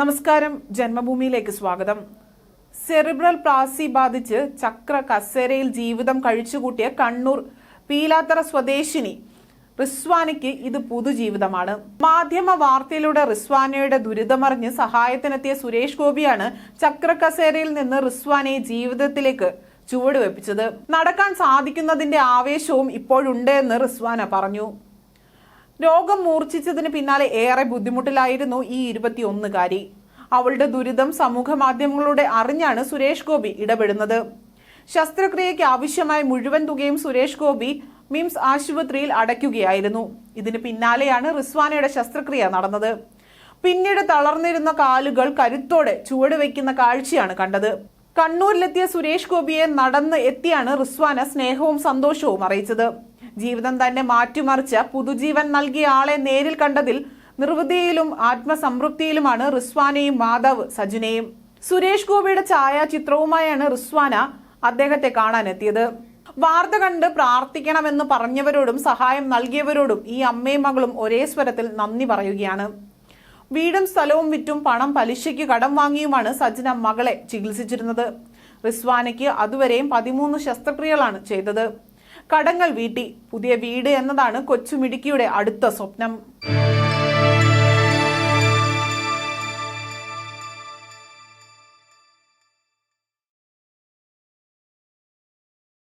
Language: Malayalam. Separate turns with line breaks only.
നമസ്കാരം. ജന്മഭൂമിയിലേക്ക് സ്വാഗതം. സെറിബ്രൽ പ്ലാസി ബാധിച്ച് ചക്ര കസേരയിൽ ജീവിതം കഴിച്ചുകൂട്ടിയ കണ്ണൂർ പീലാത്തറ സ്വദേശിനി റിസ്വാനയ്ക്ക് ഇത് പുതുജീവിതമാണ്. മാധ്യമ വാർത്തയിലൂടെ റിസ്വാനയുടെ ദുരിതമറിഞ്ഞ് സഹായത്തിനെത്തിയ സുരേഷ് ഗോപിയാണ് ചക്ര കസേരയിൽ നിന്ന് റിസ്വാനയെ ജീവിതത്തിലേക്ക് ചുവടുവെപ്പിച്ചത്. നടക്കാൻ സാധിക്കുന്നതിന്റെ ആവേശവും ഇപ്പോഴുണ്ട് എന്ന് റിസ്വാന പറഞ്ഞു. രോഗം മൂർച്ഛിച്ചതിന് പിന്നാലെ ഏറെ ബുദ്ധിമുട്ടിലായിരുന്നു ഈ ഇരുപത്തിയൊന്നുകാരി. അവളുടെ ദുരിതം സമൂഹ മാധ്യമങ്ങളുടെ അറിഞ്ഞാണ് സുരേഷ് ഗോപി ഇടപെടുന്നത്. ശസ്ത്രക്രിയയ്ക്ക് ആവശ്യമായ മുഴുവൻ തുകയും സുരേഷ് ഗോപി മിംസ് ആശുപത്രിയിൽ അടയ്ക്കുകയായിരുന്നു. ഇതിന് പിന്നാലെയാണ് റിസ്വാനയുടെ ശസ്ത്രക്രിയ നടന്നത്. പിന്നീട് തളർന്നിരുന്ന കാലുകൾ കരുത്തോടെ ചുവടുവെക്കുന്ന കാഴ്ചയാണ് കണ്ടത്. കണ്ണൂരിലെത്തിയ സുരേഷ് ഗോപിയെ നടന്ന് എത്തിയാണ് റിസ്വാന സ്നേഹവും സന്തോഷവും അറിയിച്ചത്. ജീവിതം തന്നെ മാറ്റിമറിച്ച് പുതുജീവൻ നൽകിയ ആളെ നേരിൽ കണ്ടതിൽ നിർവൃതിയിലും ആത്മസംതൃപ്തിയിലുമാണ് റിസ്വാനയും മാധവ് സജുനയും. സുരേഷ് ഗോപിയുടെ ഛായാചിത്രവുമായാണ് റിസ്വാന അദ്ദേഹത്തെ കാണാനെത്തിയത്. വാർത്ത കണ്ട് പ്രാർത്ഥിക്കണമെന്ന് പറഞ്ഞവരോടും സഹായം നൽകിയവരോടും ഈ അമ്മയും മകളും ഒരേ സ്വരത്തിൽ നന്ദി പറയുകയാണ്. വീടും സ്ഥലവും വിറ്റും പണം പലിശയ്ക്ക് കടം വാങ്ങിയുമാണ് സജ്ന മകളെ ചികിത്സിച്ചിരുന്നത്. റിസ്വാനയ്ക്ക് അതുവരെയും പതിമൂന്ന് ശസ്ത്രക്രിയകളാണ് ചെയ്തത്. കടങ്ങൾ വീട്ടി. പുതിയ വീട് എന്നതാണ് കൊച്ചുമിടുക്കിയുടെ അടുത്ത സ്വപ്നം.